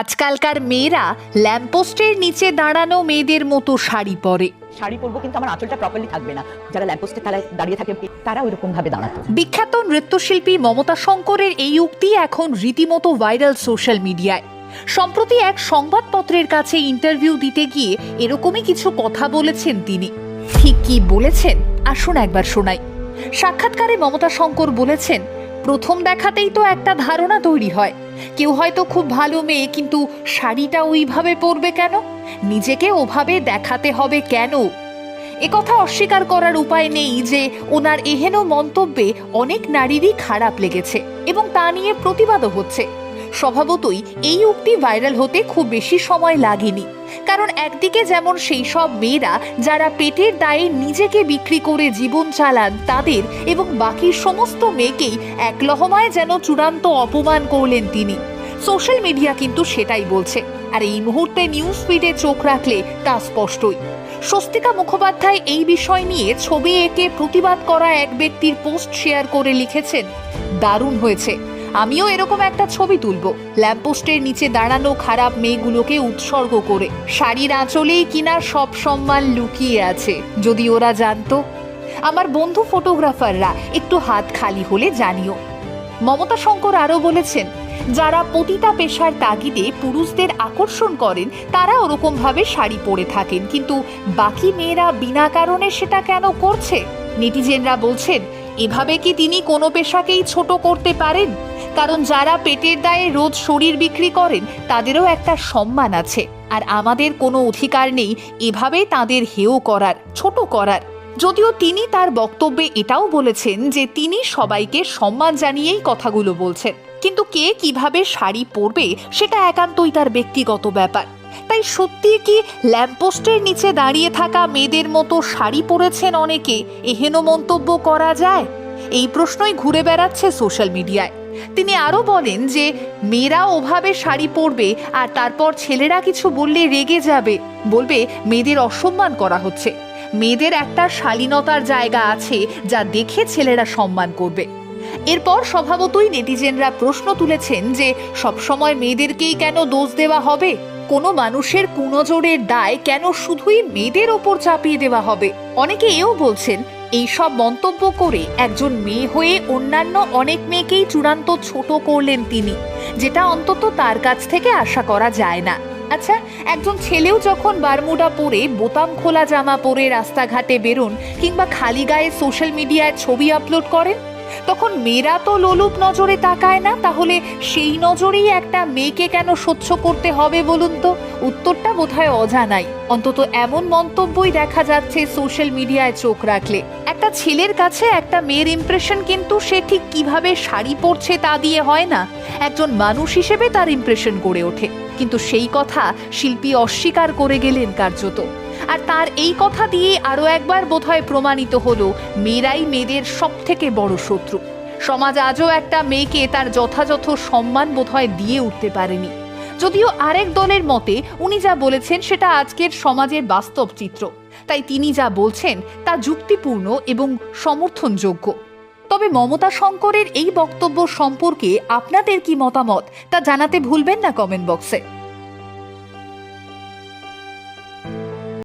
আজকালকার মেয়েরা ল্যাম্পোস্টের নিচে দাঁড়ানো মেয়েদের মতো শাড়ি পরে। শাড়ি পরবো কিন্তু আমার আঁচলটা প্রপারলি থাকবে না। যারা ল্যাম্পোস্টের তালায় দাঁড়িয়ে থাকে তারা ওইরকম ভাবে দাঁড়াতো। বিখ্যাত নৃত্যশিল্পী মমতা শঙ্করের এই উক্তি এখন রীতিমতো ভাইরাল সোশ্যাল মিডিয়ায় সম্প্রতি এক সংবাদপত্রের কাছে ইন্টারভিউ দিতে গিয়ে এরকমই কিছু কথা বলেছেন তিনি। ঠিক কি বলেছেন? আসুন একবার শোনাই। সাক্ষাৎকারে মমতা শঙ্কর বলেছেন প্রথম দেখাতেই তো একটা ধারণা তৈরি হয়। কেউ হয়তো খুব ভালো মেয়ে, কিন্তু শাড়িটা ওইভাবে পরবে কেন? নিজেকে ওভাবে দেখাতে হবে কেন? একথা অস্বীকার করার উপায় নেই যে ওনার এহেন মন্তব্যে অনেক নারীরই খারাপ লেগেছে এবং তা নিয়ে প্রতিবাদও হচ্ছে। স্বভাবতই এই উক্তি ভাইরাল হতে খুব বেশি সময় লাগেনি। কারণ একদিকে যেমন সেই সব মেয়েরা যারা পেটের দায়ে নিজেকে বিক্রি করে জীবন চালান তাদের এবং বাকি সমস্ত মেয়েকেই এক লহমায় যেন চূড়ান্ত অপমান করলেন তিনি। সোশ্যাল মিডিয়া কিন্তু সেটাই বলছে। আর এই মুহূর্তে নিউজ ফিডে চোখ রাখলে তা স্পষ্টই। স্বস্তিকা মুখোপাধ্যায় এই বিষয় নিয়ে ছবি এঁকে প্রতিবাদ করা এক ব্যক্তির পোস্ট শেয়ার করে লিখেছেন, দারুণ হয়েছে। আমিও এরকম একটা ছবি তুলব। ল্যাম্পপোস্টের নিচে দাঁড়ানো খারাপ মেয়েগুলোকে উৎসর্গ করে। শাড়ির আঁচলেই কিনা সব সম্মান লুকিয়ে আছে, যদি ওরা জানতো। আমার বন্ধু ফটোগ্রাফাররা, একটু হাত খালি হলে জানিও। মমতা শঙ্কর আরও বলেছেন, যারা পতিতা পেশার তাগিদে পুরুষদের আকর্ষণ করেন, তারা ওরকমভাবে শাড়ি পরে থাকেন। কিন্তু বাকি মেয়েরা বিনা কারণে সেটা কেন করছে? নেটিজেনরা বলছেন, এভাবে কি তিনি কোনো পেশাকেই ছোট করতে পারেন? কারণ যারা পেটের দায়ে রোজ শরীর বিক্রি করেন, তাদেরও একটা সম্মান আছে। আর আমাদের কোনো অধিকার নেই এভাবে তাদের হেয় করার, ছোট করার। যদিও তিনি তার বক্তব্যে এটাও বলেছেন যে তিনি সবাইকে সম্মান জানিয়েই কথাগুলো বলছেন। কিন্তু কে কীভাবে শাড়ি পরবে, সেটা একান্তই তার ব্যক্তিগত ব্যাপার। তাই সত্যি কি ল্যাম্পপোস্টের নিচে দাঁড়িয়ে থাকা মেয়েদের মতো শাড়ি পরেছেন অনেকে? এহেন মন্তব্য করা যায়? এই প্রশ্নই ঘুরে বেড়াচ্ছে সোশ্যাল মিডিয়ায়। তিনি আরও বলেন যে, মেয়েরা ওভাবে শাড়ি পরবে আর তারপর ছেলেরা কিছু বললে রেগে যাবে। বলবে, মেয়েদের অসম্মান করা হচ্ছে। মেয়েদের একটা শালীনতার জায়গা আছে যা দেখে ছেলেরা সম্মান করবে। এরপর স্বভাবতই নেটিজেনরা প্রশ্ন তুলেছেন যে, সবসময় মেয়েদেরকেই কেন দোষ দেওয়া হবে? কোনো মানুষের কুনজরের দায় কেন শুধুই মেয়েদের ওপর চাপিয়ে দেওয়া হবে? অনেকে এও বলছেন এই সব মন্তব্য করে একজন মেয়ে হয়ে অন্যান্য অনেক মেয়েকেই চূড়ান্ত ছোট করলেন তিনি, যেটা অন্তত তার কাছ থেকে আশা করা যায় না। আচ্ছা একজন ছেলেও যখন বারমুডা পরে বোতাম খোলা জামা পরে রাস্তাঘাটে বেরোন কিংবা খালি গায়ে সোশ্যাল মিডিয়ায় ছবি আপলোড করেন? তখন মেয়েরা তো লোলুপ নজরে তাকায় না, তাহলে সেই নজরেই একটা মেয়েকে কেন সহ্য করতে হবে বলুন তো? উত্তরটা বোধহয় অজানাই। অন্তত এমন মন্তব্যই দেখা যাচ্ছে সোশ্যাল মিডিয়ায় চোখ রাখলে। একটা ছেলের কাছে একটা মেয়ের ইমপ্রেশন কিন্তু সে ঠিক কীভাবে শাড়ি পরছে তা দিয়ে হয় না। একজন মানুষ হিসেবে তার ইমপ্রেশন গড়ে ওঠে। কিন্তু সেই কথা শিল্পী অস্বীকার করে গেলেন কার্যত। আর তার এই কথা দিয়ে আরও একবার বোধহয় প্রমাণিত হলো মেয়েরাই মেয়েদের সব থেকে বড় শত্রু। সমাজ আজও একটা মেয়েকে তার যথাযথ সম্মান বোধহয় দিয়ে উঠতে পারেনি। যদিও আরেক দলের মতে, উনি যা বলেছেন সেটা আজকের সমাজের বাস্তব চিত্র। তাই তিনি যা বলছেন তা যুক্তিপূর্ণ এবং সমর্থনযোগ্য। তবে মমতা শঙ্করের এই বক্তব্য সম্পর্কে আপনাদের কি মতামত তা জানাতে ভুলবেন না কমেন্ট বক্সে।